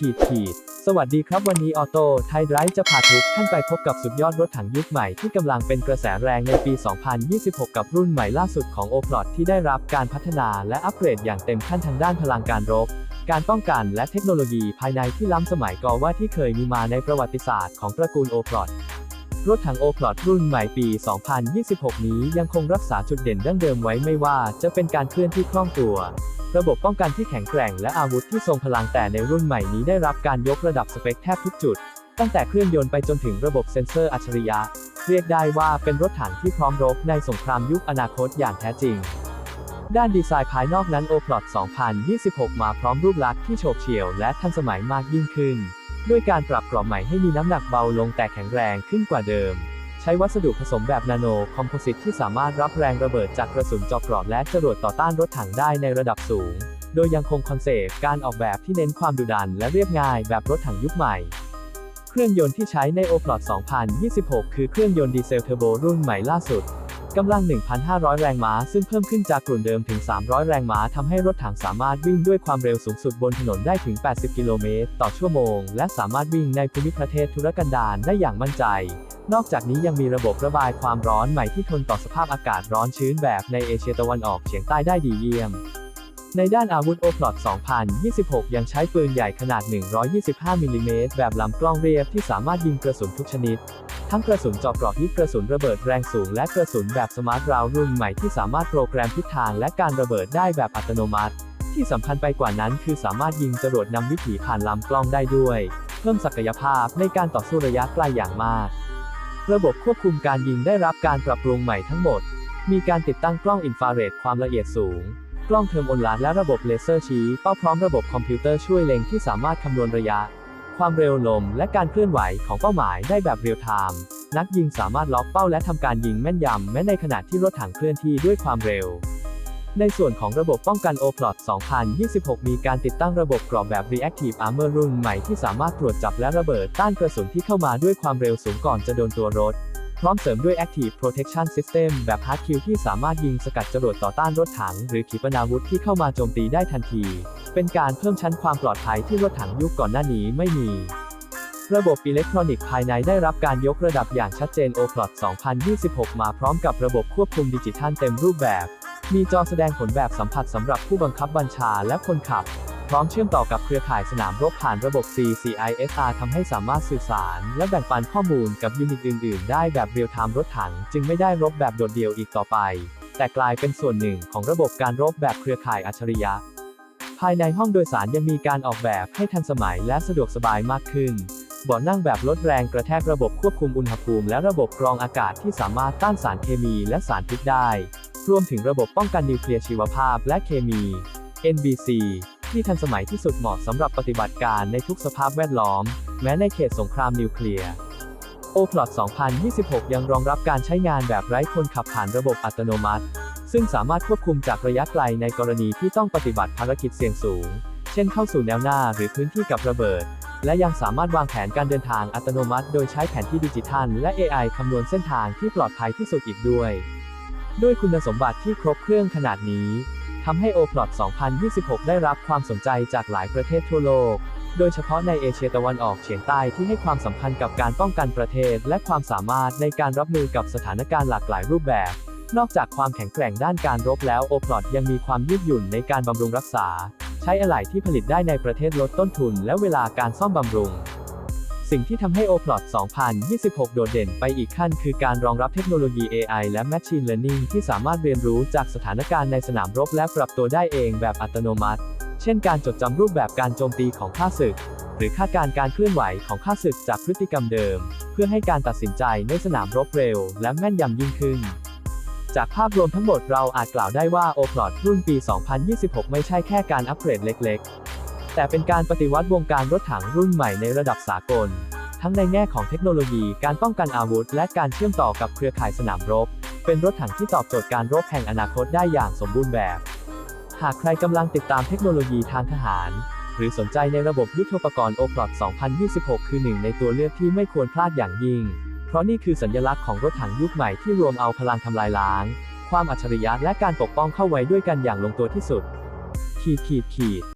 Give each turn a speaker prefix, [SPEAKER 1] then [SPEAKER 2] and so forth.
[SPEAKER 1] ขีดขีดสวัสดีครับวันนี้ออโต้ไทยไดรฟ์จะพาทุกท่านไปพบกับสุดยอดรถถังยุคใหม่ที่กำลังเป็นกระแสแรงในปี 2026 กับรุ่นใหม่ล่าสุดของ o p l o t ที่ได้รับการพัฒนาและอัปเกรดอย่างเต็มขั้นทางด้านพลังการรบ การป้องกันและเทคโนโลยีภายในที่ล้ำสมัยก่อว่าที่เคยมีมาในประวัติศาสตร์ของตระกูล o p l o t รถถัง o p l o t รุ่นใหม่ปี 2026 นี้ยังคงรักษาจุดเด่นดั้งเดิมไว้ไม่ว่าจะเป็นการเคลื่อนที่คล่องตัว ระบบป้องกันที่แข็งแกร่งและอาวุธที่ทรงพลังแต่ในรุ่นใหม่นี้ได้รับการยกระดับสเปคแทบทุกจุด ตั้งแต่เครื่องยนต์ไปจนถึงระบบเซ็นเซอร์อัจฉริยะ เรียกได้ว่าเป็นรถถังที่พร้อมรบในสงครามยุคอนาคตอย่างแท้จริง ด้านดีไซน์ภายนอกนั้น o p l o t 2026 มาพร้อมรูปลักษณ์ที่โฉบเฉี่ยวและทันสมัยมากยิ่งขึ้น ด้วยการปรับกรอบใหม่ให้มีน้ำหนักเบาลงแต่แข็งแรงขึ้นกว่าเดิม ใช้วัสดุผสมแบบนาโนคอมโพสิตที่สามารถรับแรงระเบิดจากกระสุนเจอกรอบและจรวดต่อต้านรถถังได้ในระดับสูง โดยยังคงคอนเซปต์การออกแบบที่เน้นความดุดันและเรียบง่ายแบบรถถังยุคใหม่ เครื่องยนต์ที่ใช้ใน o p l o t 2026 คือเครื่องยนต์ดีเซลเทอร์โบรุ่นใหม่ล่าสุดกำลัง 1,500 แรงม้า ซึ่งเพิ่มขึ้นจากกลุ่นเดิมถึง 300 แรงม้าทำให้รถถังสามารถวิ่งด้วยความเร็วสูงสุดบนถนนได้ถึง 80 กิโลเมตร ต่อชั่วโมง และสามารถวิ่งในภูมิประเทศธุรกันดารได้อย่างมั่นใจ นอกจากนี้ยังมีระบบระบายความร้อนใหม่ที่ทนต่อสภาพอากาศร้อนชื้นแบบในเอเชียตะวันออกเฉียงใต้ได้ดีเยี่ยม ในด้านอาวุธ o p l o t 2026 ยังใช้ปืนใหญ่ขนาด 125มิลลิเมตรแบบลำกล้องเรียบที่สามารถยิงกระสุนทุกชนิด ทั้งกระสุนเจาะเกราะฮิตกระสุนระเบิดแรงสูง และกระสุนแบบสมาร์ทราวรุ่นใหม่ที่สามารถโปรแกรมทิศทางและการระเบิดได้แบบอัตโนมัติ ที่สำคัญไปกว่านั้นคือสามารถยิงจรวดนำวิถีผ่านลำกล้องได้ด้วย เพิ่มศักยภาพในการต่อสู้ระยะไกลอย่างมาก ระบบควบคุมการยิงได้รับการปรับปรุงใหม่ทั้งหมด มีการติดตั้งกล้องอินฟราเรดความละเอียดสูง กล้องเทอร์โมลาและระบบเลเซอร์ชี้เป้าพร้อมระบบคอมพิวเตอร์ช่วยเล็งที่สามารถคำนวณระยะ ความเร็วลม และการเคลื่อนไหวของเป้าหมายได้แบบเรียลไทม์นักยิงสามารถล็อกเป้าและทำการยิงแม่นยำแม้ในขณะที่รถถังเคลื่อนที่ด้วยความเร็ว ในส่วนของระบบป้องกัน o p l o t 2026 มีการติดตั้งระบบกรอบแบบ Reactive Armor รุ่นใหม่ที่สามารถตรวจจับและระเบิดต้านกระสุนที่เข้ามาด้วยความเร็วสูงก่อนจะโดนตัวรถ พร้อมเสริมด้วย Active Protection System แบบ Hard Kill ที่สามารถยิงสกัดจรวดต่อต้านรถถัง หรือขีปนาวุธที่เข้ามาโจมตีได้ทันที เป็นการเพิ่มชั้นความปลอดภัยที่รถถังยุคก่อนหน้านี้ไม่มีระบบอิเล็กทรอนิกส์ภายในได้รับการยกระดับอย่างชัดเจน o p l o t 2026 มาพร้อมกับระบบควบคุมดิจิทัลเต็มรูปแบบ มีจอแสดงผลแบบสัมผัสสำหรับผู้บังคับบัญชาและคนขับ พร้อมเชื่อมต่อกับเครือข่ายสนามรบผ่านระบบ CCISR ทำให้สามารถสื่อสาร และแบ่งปันข้อมูลกับยูนิตอื่น ๆ ได้แบบเรียลไทม์รถถัง จึงไม่ได้รบแบบโดดเดี่ยวอีกต่อไป แต่กลายเป็นส่วนหนึ่งของระบบการรบแบบเครือข่ายอัจฉริยะ ภายในห้องโดยสารยังมีการออกแบบให้ทันสมัยและสะดวกสบายมากขึ้นเบาะนั่งแบบลดแรงกระแทกระบบควบคุมอุณหภูมิ และระบบกรองอากาศที่สามารถต้านสารเคมีและสารพิษได้ รวมถึงระบบป้องกันนิวเคลียร์ชีวภาพและเคมี NBC ที่ทันสมัยที่สุดเหมาะสำหรับปฏิบัติการในทุกสภาพแวดล้อม แม้ในเขตสงครามนิวเคลียร์ o p l o t 2026 ยังรองรับการใช้งานแบบไร้คนขับผ่านระบบอัตโนมัติ ซึ่งสามารถควบคุมจากระยะไกลในกรณีที่ต้องปฏิบัติภารกิจเสี่ยงสูง เช่นเข้าสู่แนวหน้าหรือพื้นที่กับระเบิด และยังสามารถวางแผนการเดินทางอัตโนมัติ โดยใช้แผนที่ดิจิทัล และ AI คำนวณเส้นทางที่ปลอดภัยที่สุดอีกด้วย ด้วยคุณสมบัติที่ครบเครื่องขนาดนี้ทำให้ o p l o t 2026 ได้รับความสนใจจากหลายประเทศทั่วโลก โดยเฉพาะในเอเชียตะวันออกเฉียงใต้ที่ให้ความสำคัญกับการป้องกันประเทศ และความสามารถในการรับมือกับสถานการณ์หลากหลายรูปแบบ นอกจากความแข็งแกร่งด้านการรบแล้ว o p l o t ยังมีความยืดหยุ่นในการบำรุงรักษา ใช้อะไหล่ที่ผลิตได้ในประเทศลดต้นทุนและเวลาการซ่อมบำรุง สิ่งที่ทำให้ o p l o t 2026 โดดเด่นไปอีกขั้นคือการรองรับเทคโนโลยี AI และ Machine Learning ที่สามารถเรียนรู้จากสถานการณ์ในสนามรบและปรับตัวได้เองแบบอัตโนมัติ เช่นการจดจำรูปแบบการโจมตีของข้าศึก หรือคาดการณ์การเคลื่อนไหวของข้าศึกจากพฤติกรรมเดิม เพื่อให้การตัดสินใจในสนามรบเร็ว และแม่นยำยิ่งขึ้นจากภาพรวมทั้งหมดเราอาจกล่าวได้ว่า o p l o t รุ่นปี 2026 ไม่ใช่แค่การอัปเกรดเล็ก แต่เป็นการปฏิวัติวงการรถถังรุ่นใหม่ในระดับสากล ทั้งในแง่ของเทคโนโลยี การป้องกันอาวุธ และการเชื่อมต่อกับเครือข่ายสนามรบ เป็นรถถังที่ตอบโจทย์การรบแห่งอนาคตได้อย่างสมบูรณ์แบบ หากใครกำลังติดตามเทคโนโลยีทางทหาร หรือสนใจในระบบยุทโธปกรณ์ o p l o t 2026 คือหนึ่งในตัวเลือกที่ไม่ควรพลาดอย่างยิ่ง เพราะนี่คือสัญลักษณ์ของรถถังยุคใหม่ที่รวมเอาพลังทำลายล้าง ความอัจฉริยะและการปกป้องเข้าไว้ด้วยกันอย่างลงตัวที่สุด ขีดขีดขีด